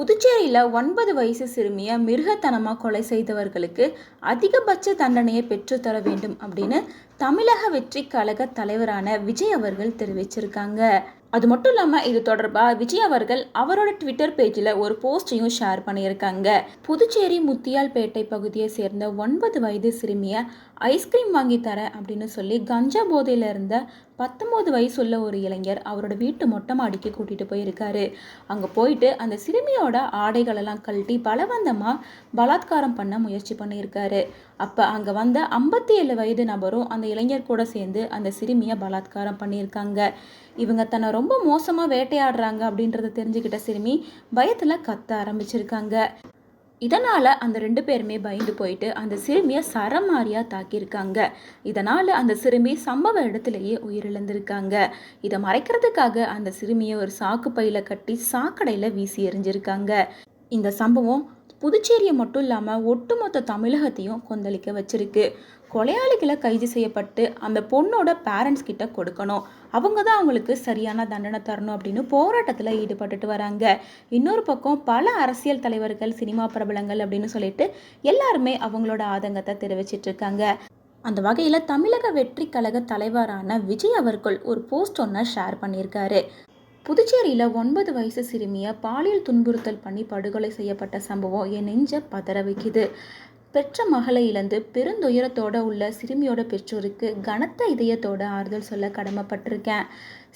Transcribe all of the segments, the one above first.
புதுச்சேரியில் ஒன்பது வயசு சிறுமியை மிருகத்தனமாக கொலை செய்தவர்களுக்கு அதிகபட்ச தண்டனையை பெற்றுத்தர வேண்டும் அப்படின்னு தமிழக வெற்றி கழக தலைவரான விஜய் அவர்கள் தெரிவிச்சிருக்காங்க. அது மட்டும் இல்லாமல் இது தொடர்பாக விஜய் அவர்கள் அவரோட ட்விட்டர் பேஜில் ஒரு போஸ்டையும் ஷேர் பண்ணியிருக்காங்க. புதுச்சேரி முத்தியால்பேட்டை பகுதியை சேர்ந்த ஒன்பது வயது சிறுமியை ஐஸ்கிரீம் வாங்கி தரேன் அப்படின்னு சொல்லி கஞ்சா போதையில் இருந்த பத்தொம்போது வயசுள்ள ஒரு இளைஞர் அவரோட வீட்டு மொட்டை மாடிக்கு கூட்டிகிட்டு போயிருக்காரு. அங்கே போயிட்டு அந்த சிறுமியோட ஆடைகளெல்லாம் கழட்டி பலவந்தமாக பலாத்காரம் பண்ண முயற்சி பண்ணியிருக்காரு. அப்போ அங்கே வந்த ஐம்பத்தி ஏழு வயது நபரும் அந்த இளைஞர் கூட சேர்ந்து அந்த சிறுமியை பலாத்காரம் பண்ணியிருக்காங்க. இவங்க தன்னை ரொம்ப மோசமாக வேட்டையாடுறாங்க அப்படின்றத தெரிஞ்சுக்கிட்ட சிறுமி பயத்தில் கத்த ஆரம்பிச்சிருக்காங்க. இதனால் அந்த ரெண்டு பேருமே பயந்து போயிட்டு அந்த சிறுமியை சரமாரியாக தாக்கியிருக்காங்க. இதனால் அந்த சிறுமி சம்பவ இடத்துலையே உயிரிழந்திருக்காங்க. இதை மறைக்கிறதுக்காக அந்த சிறுமியை ஒரு சாக்கு பையில் கட்டி சாக்கடையில் வீசி எறிஞ்சிருக்காங்க. இந்த சம்பவம் புதுச்சேரியை மட்டும் இல்லாமல் ஒட்டுமொத்த தமிழகத்தையும் கொந்தளிக்க வச்சிருக்கு. கொலையாளிகளை கைது செய்யப்பட்டு அந்த பொண்ணோட பேரண்ட்ஸ் கிட்ட கொடுக்கணும். அவங்க தான் அவங்களுக்கு சரியான தண்டனை தரணும் அப்படின்னு போராட்டத்தில் ஈடுபட்டுட்டு வராங்க. இன்னொரு பக்கம் பல அரசியல் தலைவர்கள் சினிமா பிரபலங்கள் அப்படின்னு சொல்லிட்டு எல்லாருமே அவங்களோட ஆதங்கத்தை தெரிவிச்சிட்டு இருக்காங்க. அந்த வகையில் தமிழக வெற்றி கழக தலைவரான விஜய் அவர்கள் ஒரு போஸ்ட் ஒன்றை ஷேர் பண்ணியிருக்காரு. புதுச்சேரியில் ஒன்பது வயசு சிறுமியை பாலியல் துன்புறுத்தல் பண்ணி படுகொலை செய்யப்பட்ட சம்பவம் என் நெஞ்ச பதற வைக்குது. பெற்ற மகளை இழந்து பெருந்துயரத்தோட உள்ள சிறுமியோட பெற்றோருக்கு கனத்த இதயத்தோட ஆறுதல் சொல்ல கடமைப்பட்டிருக்கேன்.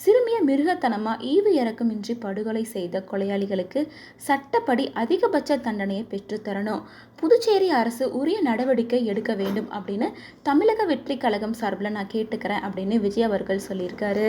சிறுமியை மிருகத்தனமாக ஈவு இறக்கமின்றி படுகொலை செய்த கொலையாளிகளுக்கு சட்டப்படி அதிகபட்ச தண்டனையை பெற்றுத்தரணும் புதுச்சேரி அரசு உரிய நடவடிக்கை எடுக்க வேண்டும் அப்படின்னு தமிழக வெற்றி கழகம் சார்பில் நான் கேட்டுக்கிறேன் அப்படின்னு விஜய் அவர்கள் சொல்லியிருக்காரு.